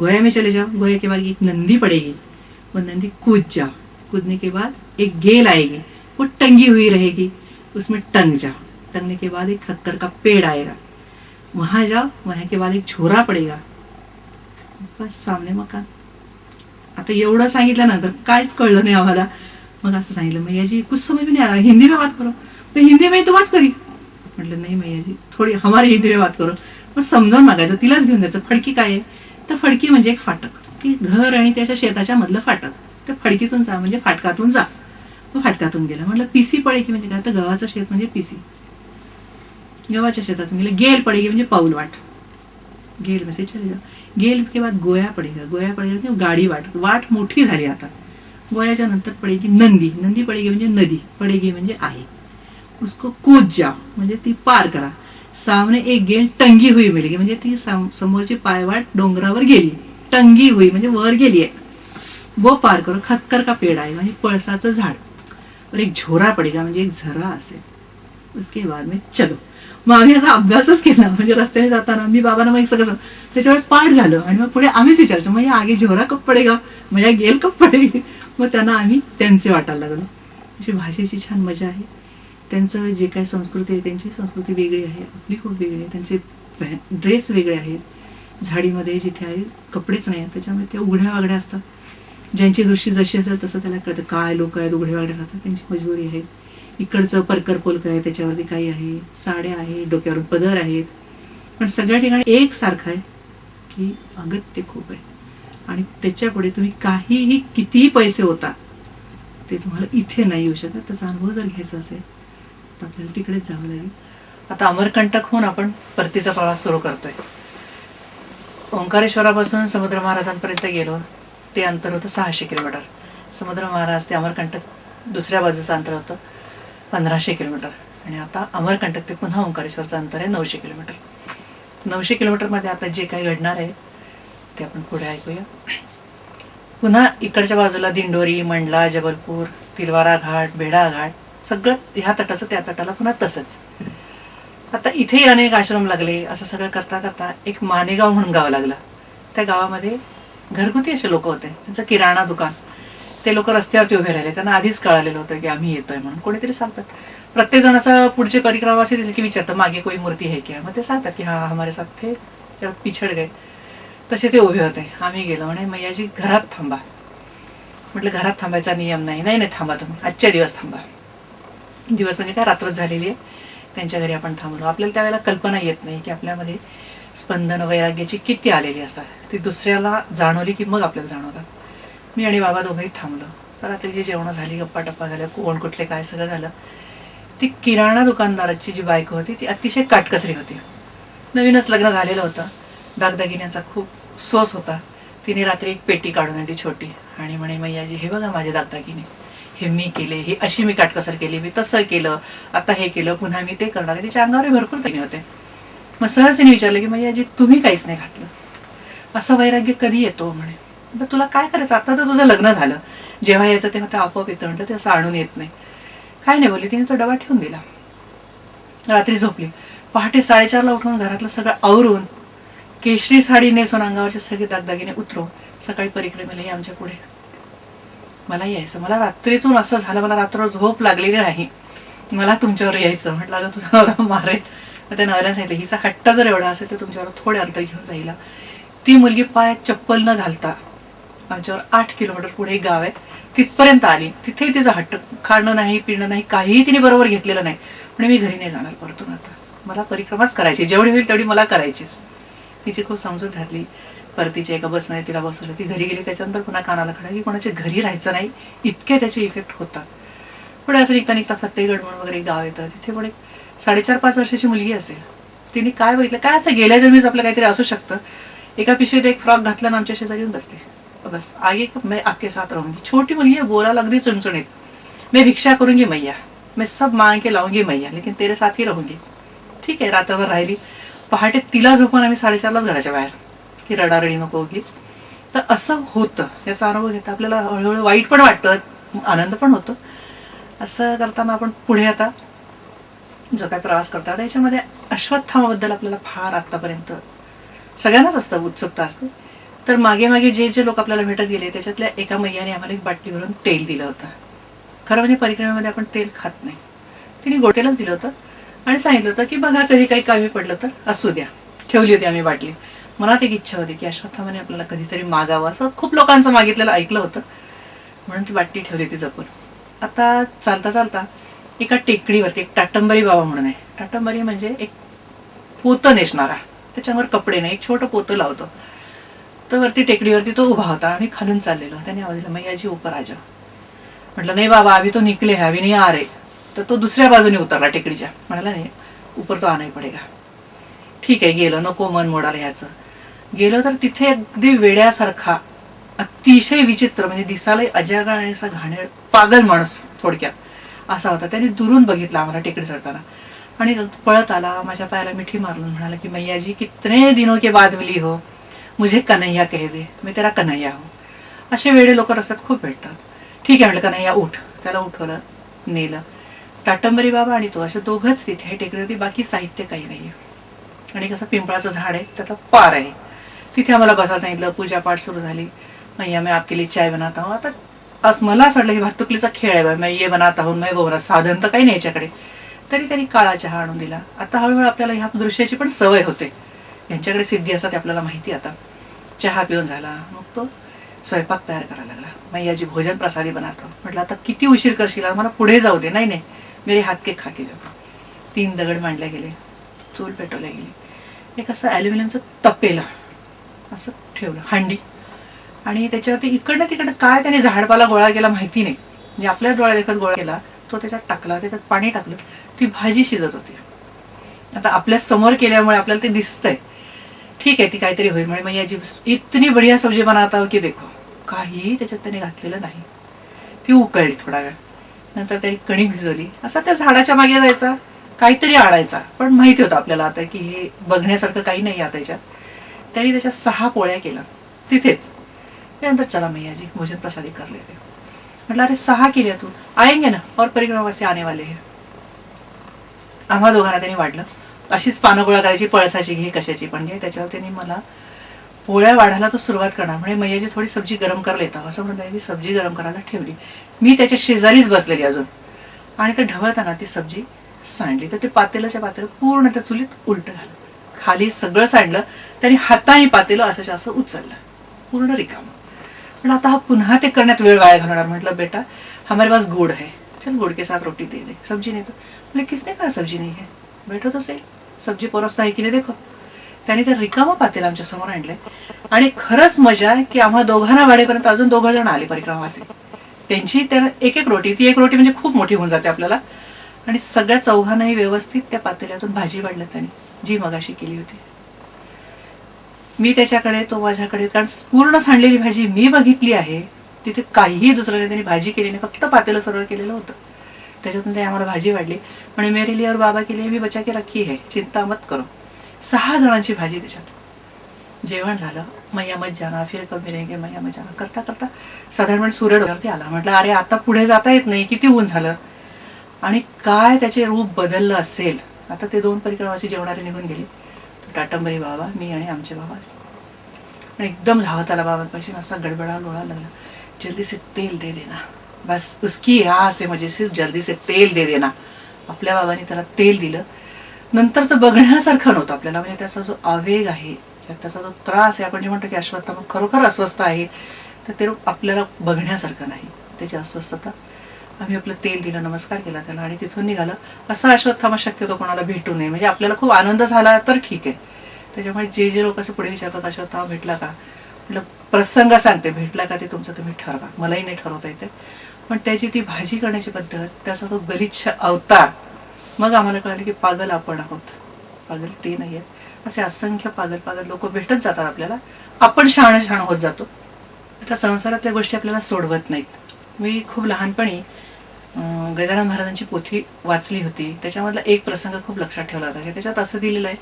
गोया में चले जाओ। गोया के बाद एक नंदी पड़ेगी। वो नंदी कूद जाओ कूदने के बाद एक गेल आएगी। वो टंगी हुई रहेगी। उसमें टंग जाओ टंगने के बाद एक खक्कर का पेड़ आएगा। वहां जाओ। वहां के बाद एक छोरा पडेगा। बस सामने मकान। आता एवढं सांगितल्यानंतर काहीच कळलं नाही आम्हाला. मग असं सांगितलं मैयाजी कुछ समज नाही आला हिंदी में बात करो. मैं हिंदी में ही तो बात करी. म्हटलं नाही मैयाजी थोडी हमारी हिंदी में बात करो। मग समजावून मागायचं तिलाच घेऊन जायचं. फडकी काय आहे? तर फडकी म्हणजे एक फाटक. की घर आणि त्याच्या शेताच्या मधलं फाटक. तर फडकीतून जा म्हणजे फाटकातून जा. फाटकातून गेला. म्हटलं पीसी पडेकी म्हणजे काय? तर गव्हाचं शेत म्हणजे पीसी गव्हाच्या शेतातून गेलं. गेल पडेगी म्हणजे पाऊल वाट. गेल म्हणजे में चले जा गेल के बाद गोया पडेगा गोया पडेगा किंवा गाडी वाट. वाट मोठी झाली आता. गोयाच्या नंतर पडेगी नंदी. नंदी पडेगी म्हणजे नदी. पडेगी म्हणजे आहे. उसको कूद जा म्हणजे ती पार करा. सामने एक गेल टंगी हुई मिळली म्हणजे ती समोरची पायवाट डोंगरावर गेली. टंगी हुई म्हणजे वर गेली आहे. वो पार करो खक्कर का पेड़ आहे? म्हणजे पळसाचं झाड. और एक झोरा पडेगा म्हणजे एक झरा असेल. उसके बाद में चलो. मग आम्ही असा अभ्यासच केला. म्हणजे रस्त्याने जाताना मी बाबांना मग सगळं सगळं त्याच्यावर पाठ झालं. आणि मग पुढे आम्हीच विचारतो मग या आगे झोरा कप पडेगा? मग या गेल कप पडेल मग त्यांना आम्ही त्यांचे वाटायला लागलो. अशी भाषेची छान मजा आहे. त्यांचं जे काय संस्कृती आहे त्यांची संस्कृती वेगळी आहे आपली खूप वेगळी आहे. त्यांचे ड्रेस वेगळे आहेत. झाडीमध्ये जिथे आहे कपडेच नाही आहेत. त्याच्यामुळे ते उघड्या वागड्या असतात. ज्यांची दृष्टी जशी असेल तसं त्याला कळतं. काय लोक आहेत उघड्या वागड्या राहतात. त्यांची मजबुरी आहे. इकडचं परकर पोलक आहे त्याच्यावरती काही आहे. साड्या आहेत डोक्यावर पदर आहेत. पण सगळ्या ठिकाणी एक सारखं आहे की अगत्य खूप आहे. आणि त्याच्यापुढे तुम्ही काहीही कितीही पैसे होता ते तुम्हाला इथे नाही येऊ शकत. त्याचा अनुभव जर घ्यायचा असेल आपल्याला तिकडेच जावं लागेल. आता अमरकंटक होऊन आपण परतीचा प्रवास सुरू करतोय. ओंकारेश्वरापासून समुद्र महाराजांपर्यंत गेलो ते अंतर होतं सहाशे किलोमीटर. समुद्र महाराज ते अमरकंटक दुसऱ्या बाजूचं अंतर होतं पंधराशे किलोमीटर. आणि आता अमरकंटक ते पुन्हा ओंकारेश्वरचं अंतर आहे नऊशे किलोमीटर. नऊशे किलोमीटरमध्ये आता जे काही घडणार आहे ते आपण पुढे ऐकूया. पुन्हा इकडच्या बाजूला दिंडोरी मंडला जबलपूर तिलवारा घाट बेडा घाट सगळं ह्या तटाचं त्या तटाला पुन्हा तसंच. आता इथेही अनेक आश्रम लागले असं सगळं करता करता एक मानेगाव म्हणून गाव लागलं. त्या गावामध्ये घरगुती असे लोक होते. त्यांचं किराणा दुकान. ते लोक रस्त्यावरती उभे राहिले. त्यांना आधीच कळालेलं होतं की आम्ही येतोय म्हणून. कोणीतरी सांगतात. प्रत्येक जण असं पुढचे परिक्रमा असे दिसले की विचारतं मागे कोई मूर्ती आहे क्या? मग ते सांगतात की हा हमारे साथ थे पिछड गए. तसे ते उभे होते. आम्ही गेलो म्हणे मैयाजी घरात थांबा. म्हटलं घरात थांबायचा नियम नाही. नाही नाही थांबा तुम्ही. आजच्या दिवस थांबा. दिवस म्हणजे काय रात्रच झालेली आहे. त्यांच्या घरी आपण थांबलो. आपल्याला त्यावेळेला कल्पना येत नाही की आपल्यामध्ये स्पंदन वैराग्याची किती आलेली असतात. ती दुसऱ्याला जाणवली की मग आपल्याला जाणवतात. मी आणि बाबा दोघंही थांबलो. रात्रीची जेवणं झाली गप्पा टप्पा झाल्या कोण कुठले काय सगळं झालं ती किराणा दुकानदाराची जी बायको होती ती अतिशय काटकसरी होती. नवीनच लग्न झालेलं होतं. दागदागिन्यांचा खूप सोस होता. तिने रात्री एक पेटी काढून आणली छोटी. आणि म्हणे मैयाजी हे बघा माझे दागदागिने. हे मी केले हे अशी मी काटकसर केली मी तसं केलं आता हे केलं पुन्हा मी ते करणार. तिच्या अंगावर भरपूर दागिने होते. मग सहज विचारलं की मैयाजी तुम्ही काहीच नाही घातलं असं वैराग्य कधी येतो? म्हणे. तुला काय करायचं? आता तर तुझं लग्न झालं. जेव्हा यायचं तेव्हा ते आपोआप येतं म्हणतं ते असं आणून येत नाही. काय नाही बोलली तिने तो डबा ठेवून दिला. रात्री झोपली. पहाटे साडेचारला उठून घरातलं सगळं आवरून केशरी साडी नेसून अंगावरचे सगळे दागदागिने उतरून सकाळी परिक्रमेला आमच्या पुढे मला यायचं. मला रात्रीतून असं झालं मला रात्र झोप लागलेली नाही. मला तुमच्यावर यायचं. म्हटलं अगं तुझा नवरा मारेल. मग त्या नवऱ्याने सांगितलं हिचा हट्ट जर एवढा असेल तर तुमच्यावर थोडे अंतर घेऊन जाईल. ती मुलगी पायात चप्पल न घालता आमच्यावर आठ किलोमीटर पुढे एक गाव आहे. तिथपर्यंत आली. तिथे तिचा हट्ट खाणं नाही पिणं नाही काहीही तिने बरोबर घेतलेलं नाही. म्हणजे मी घरी नाही जाणार परतून आता. मला परिक्रमाच करायची. जेवढी होईल तेवढी मला करायचीच. तिची खूप समजूत घातली परतीच्या एका बसमध्ये तिला बसवलं. ती घरी गेली त्याच्यानंतर पुन्हा कानाला खडा की कोणाच्या घरी राहायचं नाही इतके त्याचे इफेक्ट होतात. पुढे असं निघता निघता फतेहगड म्हणून वगैरे गाव येतं. तिथे पण एक साडेचार पाच वर्षाची मुलगी असेल. तिने काय बघितलं? काय असं गेल्या जन्मीच आपलं काहीतरी असू शकतं? एका पिशवीत एक फ्रॉक घातला ना आमच्या शेजारी येऊन बसते बस. आगे मैं आपके साथ रहूंगी. छोटी मुलगी आहे बोलायला अगदी चुणचुणीत. मैं भिक्षा करूंगी मैया. मैं सब मांग के लाऊंगी मैया. लेकिन तेरे साथ ही रहूंगी. ठीक आहे रात्रभर राहिली. पहाटे तिला झोपून आम्ही साडेचारलाच घराच्या बाहेर. की रडारडी नको उगीच तर असं होतं. याचा अनुभव घेता आपल्याला हळूहळू वाईट पण वाटतं. आनंद पण होतो. असं करताना आपण पुढे आता जो काय प्रवास करतात याच्यामध्ये अश्वत्थामाबद्दल आपल्याला फार आतापर्यंत सगळ्यांनाच असतं उत्सुकता असते. तर मागे मागे जे जे लोक आपल्याला भेटत गेले त्याच्यातल्या एका मैयाने आम्हाला एक बाटली भरून तेल दिलं होतं. खरं म्हणजे परिक्रमेमध्ये आपण तेल खात नाही. तिने गोटेलाच दिलं होतं आणि सांगितलं होतं की बघा कधी काही कमी पडलं तर असू द्या. ठेवली होती आम्ही बाटली. मनात एक इच्छा होती की अश्वत्थामाने आपल्याला कधीतरी मागावं असं खूप लोकांचं मागितलेलं ऐकलं होतं. म्हणून ती बाटली ठेवली ती जपून. आता चालता चालता एका टेकडीवरती एक टाटंबरी बाबा म्हणून आहे. टाटंबरी म्हणजे एक पोतं नेसणारा. त्याच्यावर कपडे नाही एक छोटं पोतं लावतो. तर वरती टेकडीवरती तो उभा होता आम्ही खालून चाललेलो. त्याने आवाज दिला मैयाजी उपराजा. म्हटलं नाही बाबा अभी तो निकले है अभी नहीं आ रे तर तो दुसऱ्या बाजूने उतरला टेकडीच्या. म्हणाला नाही ऊपर तो आणाही पडेगा. ठीक आहे गेलो. नको मन मोडाला ह्याचं. गेलो तर तिथे अगदी वेड्यासारखा अतिशय विचित्र म्हणजे दिसायला अजागा आणि असा घाणेर पागल माणूस थोडक्यात असा होता. त्याने दुरून बघितला आम्हाला टेकडी चढताना. आणि पळत आला माझ्या पायाला मिठी मारून म्हणाला की मैयाजी कितने दिनों के बाद मिली हो? मुझे कन्हैया कह दे मी तेरा कन्हैया हो. असे वेडे लोक रस्त्यात खूप भेटतात. ठीक आहे म्हटलं कन्हैया उठ. त्याला उठवलं नेलं. टाटंबरी बाबा आणि तो असे दोघंच तिथे. टेकडीवरती बाकी साहित्य काही नाही आणि कसं पिंपळाचं झाड आहे त्याचा पार आहे. तिथे आम्हाला बसायला सांगितलं पूजा पाठ सुरू झाली. मैया मैं आपके लिए चाय बनाता हूँ. आता आज मला असं वाटलं की भातुकलीचा खेळ आहे बा. मैं ये बनाता हूँ मैं वो बना साधन तर काही नाही याच्याकडे. तरी त्यांनी काळा चहा आणून दिला. आता हळूहळू आपल्याला ह्या दृश्याची पण सवय होते. यांच्याकडे सिद्धी असतात ते आपल्याला माहिती आता. चहा पिऊन झाला. मग तो स्वयंपाक तयार करायला लागला. मैयाजी भोजन प्रसादी बनातो. म्हटलं आता किती उशीर करशील? मला पुढे जाऊ दे. नाही नाही. मेरे हात के खा जाऊ तीन दगड मांडले गेले. चूल पेटवल्या गेली. एक असं ॲल्युमिनियमचं तपेलं. असं ठेवलं हांडी. आणि त्याच्यावरती इकडनं तिकडनं काय त्याने झाडपाला गोळा केला माहिती नाही. म्हणजे आपल्या डोळ्या देखत गोळा केला तो त्याच्यात टाकला त्याच्यात पाणी टाकलं ती भाजी शिजत होती. आता आपल्यासमोर केल्यामुळे आपल्याला ते दिसतंय. ठीक आहे ती काहीतरी होईल. म्हणजे याची इतनी बढिया सब्जी बनाता हो की देखो. काही त्याच्यात त्याने घातलेलं नाही. ती उकळली थोडा वेळ. नंतर त्याने कणी भिजवली. असा त्या झाडाच्या मागे जायचा काहीतरी आणायचा. पण माहिती होतं आपल्याला आता की हे बघण्यासारखं काही नाही आता याच्यात. त्यांनी त्याच्या सहा पोळ्या केल्या. तिथेच. त्यानंतर चला मैयाजी भोजन प्रसादी कर लेते. म्हटलं अरे सहा केल्या तू. आएंगे ना और परिक्रमावासी आने वाले हे. आम्हा दोघांना त्यांनी वाढलं. अशीच पानं गोळा करायची पळसाची घे कशाची पण घे. त्याच्यावर त्यांनी मला पोळ्या वाढायला तो सुरुवात करणार म्हणजे मैयाजी थोडी सब्जी गरम कर लेता. असं म्हणता की सब्जी गरम करायला ठेवली. मी त्याच्या शेजारीच बसलेली अजून. आणि ते ढवळताना ती सब्जी सांडली. तर ते पातेलाच्या पातेलं पूर्ण त्या चुलीत उलट झालं. खाली सगळं सांडलं त्यांनी हाताने पातेलं असं असं उचललं. पूर्ण रिकामं. पण आता हा पुन्हा ते करण्यात वेळ वाया घालणार म्हटलं बेटा हमारे पास गुड़ है. चल गुड़ के साथ रोटी दे दे सब्जी नहीं तो. बोले किसने कहा सब्जी नहीं है? बैठो तो सही सब्जी परोसता आहे की नाही देखो. त्याने ते रिकामं पातेला आमच्यासमोर आणलंय. आणि खरंच मजा आहे की आम्हा दोघांना वाढेपर्यंत अजून दोघं जण आले परिक्रमावासी. त्यांची त्या एक एक रोटी ती एक रोटी म्हणजे खूप मोठी होऊन जाते आपल्याला. आणि सगळ्या चौघांनाही व्यवस्थित त्या पातेल्यातून भाजी वाढल्या त्यांनी. जी मगाशी केली होती. मी त्याच्याकडे तो माझ्याकडे कारण पूर्ण सांडलेली भाजी मी बघितली आहे तिथे काहीही दुसरं त्यांनी भाजी केली नाही फक्त पातेलं सरळ केलेलं होतं. त्याच्यातून ते आम्हाला भाजी वाढली. म्हणे मेरे लिए और बाबा के लिए भी बचा के रखी है चिंता मत करो. सहा जणांची भाजी त्याच्यात. जेवण झालं मैया मत जाना फिर कमी रेंगे मैया मत जाना करता करता साधारण म्हणजे सूर्य डोक्यावरती आला. म्हटलं अरे आता पुढे जाता येत नाही किती ऊन झालं? आणि काय त्याचे रूप बदललं असेल? आता ते दोन परिक्रमाची जेवणारे निघून गेली. तो टाटंबरी बाबा मी आणि आमचे बाबा. आणि एकदम धावत आला बाबांपाशी. असा गडबडा लोळा लागला. जल्दी से तेल दे देना. बस उसकी राह से म्हणजे सिर्फ जल्दी से तेल दे देना. आपल्या बाबांनी त्याला तेल दिलं. नंतरचं बघण्यासारखं नव्हतं आपल्याला. म्हणजे त्याचा जो आवेग आहे त्याचा जो त्रास आहे आपण जे म्हणतो की अश्वत्थामा खरोखर अस्वस्थ आहे तर ते आपल्याला बघण्यासारखं नाही. त्याची अस्वस्थता आम्ही आपलं तेल दिलं नमस्कार केला त्याला आणि तिथून निघालं. असा अश्वत्थामा शक्यतो कोणाला भेटू नये. म्हणजे आपल्याला खूप आनंद झाला तर ठीक आहे. त्याच्यामुळे जे जे लोक असं पुढे विचारतात अश्वत्थामा भेटला का? म्हटलं प्रसंग सांगते. भेटला का ते तुमचं तुम्ही ठरवा. मलाही नाही ठरवता येते पण त्याची ती भाजी करण्याची पद्धत त्याचा तो गलिच्छ अवतार मग आम्हाला कळलं की पागल आपण आहोत. पागल ते नाही आहेत असे असंख्य पागल पागल लोक भेटत जातात आपल्याला. आपण शहाण शहाण होत जातो. आता संसारातल्या गोष्टी आपल्याला सोडवत नाहीत. मी खूप लहानपणी गजानन महाराजांची पोथी वाचली होती. त्याच्यामधला एक प्रसंग खूप लक्षात ठेवला होता. त्याच्यात असं दिलेलं आहे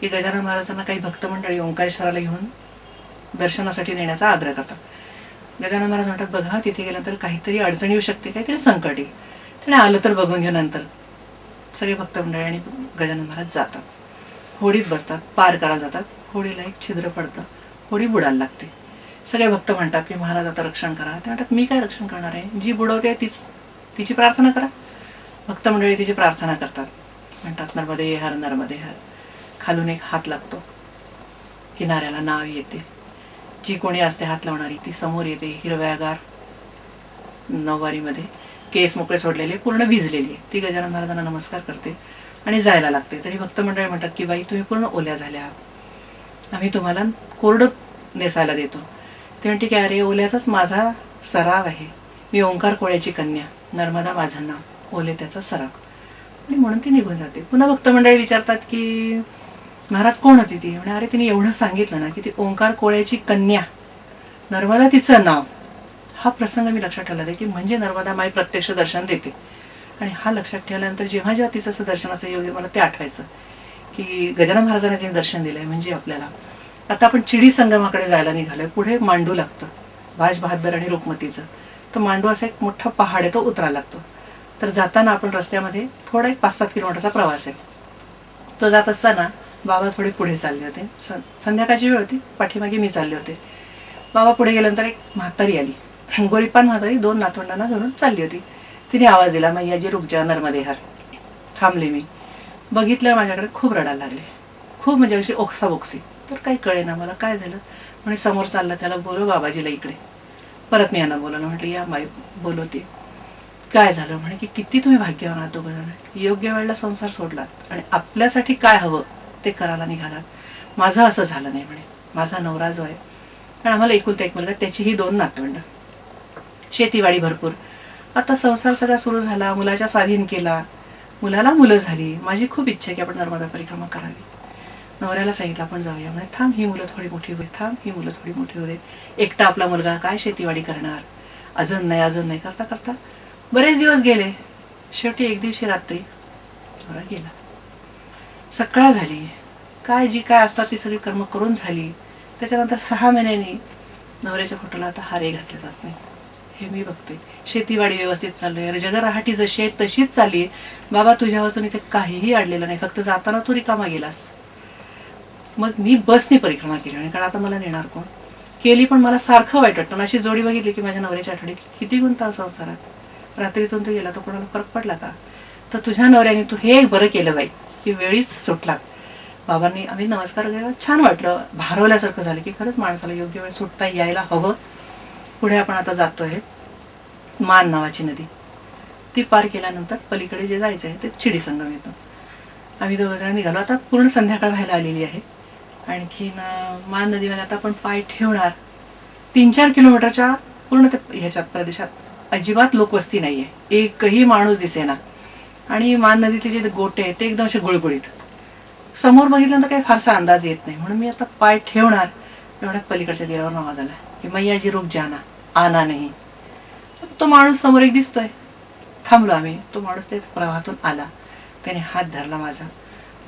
की गजानन महाराजांना काही भक्त मंडळी ओंकारेश्वराला घेऊन दर्शनासाठी नेण्याचा आग्रह करतात. गजानन महाराज म्हणतात बघा तिथे गेल्यानंतर काहीतरी अडचण येऊ शकते काहीतरी संकट येईल. त्याने आलं तर बघून घेऊ नंतर. सगळे भक्त मंडळी आणि गजानन महाराज जातात. होडीत बसतात पार करायला जातात. होडीला एक छिद्र पडतं. होडी बुडायला लागते. सगळे भक्त म्हणतात की महाराज आता रक्षण करा. ते म्हणतात मी काय रक्षण करणार आहे? जी बुडवते तीच तिची प्रार्थना करा. भक्त मंडळी तिची प्रार्थना करतात. म्हणतात नर्मदे हर नर्मदे हर. खालून एक हात लागतो. किनाऱ्याला नाव येते. जी कोणी असते हात लावणारी ती समोर येते हिरव्यागार नऊवारीमध्ये. केस मोकळे सोडलेले पूर्ण भिजलेली. आहे ती गजानन महाराजांना नमस्कार करते आणि जायला लागते. तरी भक्त मंडळी म्हणतात की बाई तुम्ही पूर्ण ओल्या झाल्या आहात. आम्ही तुम्हाला कोरडं नेसायला देतो. ते म्हणते की अरे ओल्याचाच माझा सराव आहे. मी ओंकार कोळ्याची कन्या. नर्मदा माझं नाव ओले त्याचा सराग. आणि म्हणून ती निघून जाते. पुन्हा भक्त मंडळी विचारतात की महाराज कोण होती ती? म्हणजे अरे तिने एवढं सांगितलं ना की ती ओंकार कोळ्याची कन्या. नर्मदा तिचं नाव. हा प्रसंग मी लक्षात ठेवला की म्हणजे नर्मदा माई प्रत्यक्ष दर्शन देते. आणि हा लक्षात ठेवल्यानंतर जेव्हा जेव्हा तिचं असं दर्शनाचं योग्य मला ते आठवायचं की गजानन महाराजांना तिने दर्शन दिलंय म्हणजे आपल्याला. आता आपण चिडी संगमाकडे जायला निघालोय. पुढे मांडू लागतं. भाज बहादर आणि रुक्मतीचं तो मांडू असा एक मोठा पहाड आहे तो उतरा लागतो. तर जाताना आपण रस्त्यामध्ये थोडा एक पाच सात किलोमीटरचा प्रवास आहे. तो जात असताना बाबा थोडे पुढे चालले होते. संध्याकाळची वेळ होती पाठीमागे मी चालले होते. बाबा पुढे गेल्यानंतर एक म्हातारी आली. गोरीपान म्हातारी दोन नातवंडांना धरून चालली होती. तिने आवाज दिला मैयाजी रुक जा नर्मदे हार. थांबले मी. बघितलं माझ्याकडे खूप रडायला लागले. खूप म्हणजे अशी ओक्सा बोक्सी तर काही कळे ना मला काय झालं? म्हणे समोर चाललं त्याला बोलव बाबाजीला इकडे. परत मी यांना बोलवलं. म्हटलं या माई बोलवते काय झालं? म्हणे की किती तुम्ही भाग्यवान आहात दोघं जण. योग्य वेळेला संसार सोडलात. आणि आपल्यासाठी काय हवं ते करायला निघालात. माझं असं झालं नाही म्हणे. माझा नवरा जो आहे आणि आम्हाला एकुलता एक मुलगा त्याचीही दोन नातवंड. शेतीवाडी भरपूर. आता संसार सगळा सुरू झाला. मुलाच्या स्वाधीन केला. मुलाला मुलं झाली. माझी खूप इच्छा आहे की आपण नर्मदा परिक्रमा करावी. नवऱ्याला सांगितलं आपण जाऊया. म्हणे थांब ही मुलं थोडी मोठी होईल. थांब ही मुलं थोडी मोठी होते एकटा आपला मुलगा काय शेतीवाडी करणार? अजून नाही अजून नाही. करता करता बरेच दिवस गेले. शेवटी एक दिवशी रात्री नवरा गेला. सकाळ झाली. काय जी काय असतात ती सगळी कर्म करून झाली. त्याच्यानंतर सहा महिन्यांनी नवऱ्याच्या फोटोला आता हारे घातले जात नाही. हे मी बघते. शेतीवाडी व्यवस्थित चालू आहे. जगराहाटी जशी आहे तशीच चालली आहे. बाबा तुझ्या वाचून इथे काहीही अडलेलं नाही. फक्त जाताना तू रिकामा गेलास. मग मी बसने परिक्रमा केली आणि कारण आता मला नेणार कोण? केली पण मला सारखं वाईट वाटतं. आणि अशी जोडी बघितली की माझ्या नवऱ्याच्या आठवडी किती गुंता संसारात. रात्रीतून तू गेला तर कोणाला फरक पडला का? तर तुझ्या नवऱ्याने तू हे बरं केलं बाई की वेळीच सुटला. बाबांनी आम्ही नमस्कार केला छान वाटलं. भारवल्यासारखं झालं की खरंच माणसाला योग्य वेळ सुटता यायला हवं. पुढे आपण आता जातोय मान नावाची नदी. ती पार केल्यानंतर पलीकडे जे जायचं आहे ते चिडी संगम येतो. आम्ही दोघं जण निघालो. आता पूर्ण संध्याकाळ व्हायला आलेली आहे. आणखीन अं, मान नदीमध्ये आता आपण पाय ठेवणार. तीन चार किलोमीटरच्या पूर्ण त्या ह्याच्यात प्रदेशात अजिबात लोकवस्ती नाहीये. एकही माणूस दिसेना. आणि मान नदीतले जे गोटे आहेत ते एकदम असे गुळगुळीत. समोर बघितल्यानंतर काही फारसा अंदाज येत नाही. म्हणून मी आता पाय ठेवणार. एवढ्यात पलीकडच्या दिरावर आवाज आला. की मैयाजी रोग जाना आना नाही. तो माणूस समोर एक दिसतोय. थांबलो आम्ही. तो माणूस ते प्रवाहातून आला. त्याने हात धरला माझा.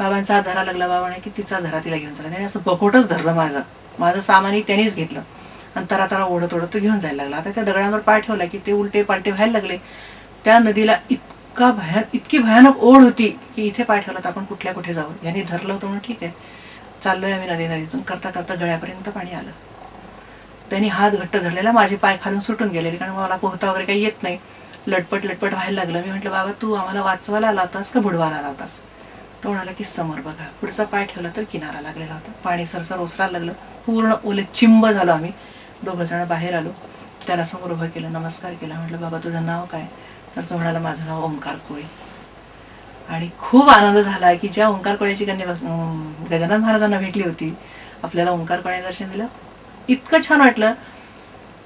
बाबांचा हात धरा लागला बाबाने की तिचा धरा तिला घेऊन चला. त्याने असं बकोटच धरलं माझं. माझं सामानही त्यानेच घेतलं. आणि तरा तरा ओढत ओढत तो घेऊन जायला लागला. आता त्या दगडांवर पाय ठेवला की ते उलटे पालटे व्हायला लागले. त्या नदीला इतका भयान इतकी भयानक ओढ होती की इथे पाय ठेवला तर आपण कुठल्या कुठे जाऊ? यांनी धरलं होतं म्हणून ठीक आहे. चाललोय आम्ही नदी नदीतून करता करता गळ्यापर्यंत पाणी आलं. त्यांनी हात घट्ट धरलेला माझे पाय खालून सुटून गेलेले कारण मला पोहता वगैरे काही येत नाही. लटपट लटपट व्हायला लागलं. मी म्हटलं बाबा तू आम्हाला वाचवायला आला होतास का बुडवायला आला होतास तो म्हणाला की समोर बघा. पुढचा पाय ठेवला तर किनारा लागलेला होता. पाणी सरसर ओसरायला लागलं. पूर्ण ओले चिंब झालो आम्ही. दोघं जण बाहेर आलो. त्याला समोर उभं केलं नमस्कार केला. म्हटलं बाबा तुझं नाव काय? तर तो म्हणाला माझं नाव ओंकार कोळी. आणि खूप आनंद झाला की ज्या ओंकार कोळ्याची कन्या गजानन महाराजांना भेटली होती आपल्याला ओंकार कोळ्या दर्शन दिलं. इतकं छान वाटलं.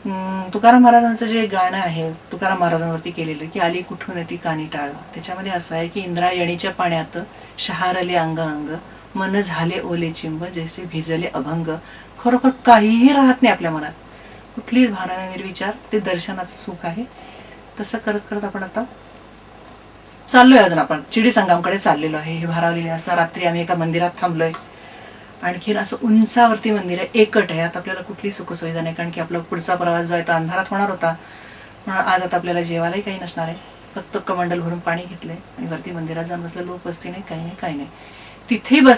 तुकाराम महाराजांचं जे गाणं आहे तुकाराम महाराजांवरती केलेलं की आली कुठून ती कानी टाळ. त्याच्यामध्ये असं आहे की इंद्रायणीच्या पाण्यात शहारले अंग अंग मन झाले ओले चिंब जैसे भिजले अभंग. खरोखर काहीही राहत नाही आपल्या मनात. कुठलीच भावना निर्विचार ते दर्शनाचं सुख आहे. तसं करत करत आपण आता चाललोय अजून आपण. चिडी संगमकडे चाललेलो आहे. हे भारावलेले असता रात्री आम्ही एका मंदिरात थांबलोय. आणखीन असं उंचावरती मंदिर आहे एकट आहे. आता आपल्याला कुठली सुखसुविधा नाही कारण की आपला पुढचा प्रवास जो आहे तो अंधारात होणार होता. म्हणून आज आता आपल्याला जेवायलाही काही नसणार आहे. फक्त कमंडल भरून पाणी घेतलंय आणि वरती मंदिरात जाऊन बसलं लोक बसती नाही काही नाही काही नाही. तिथेही बस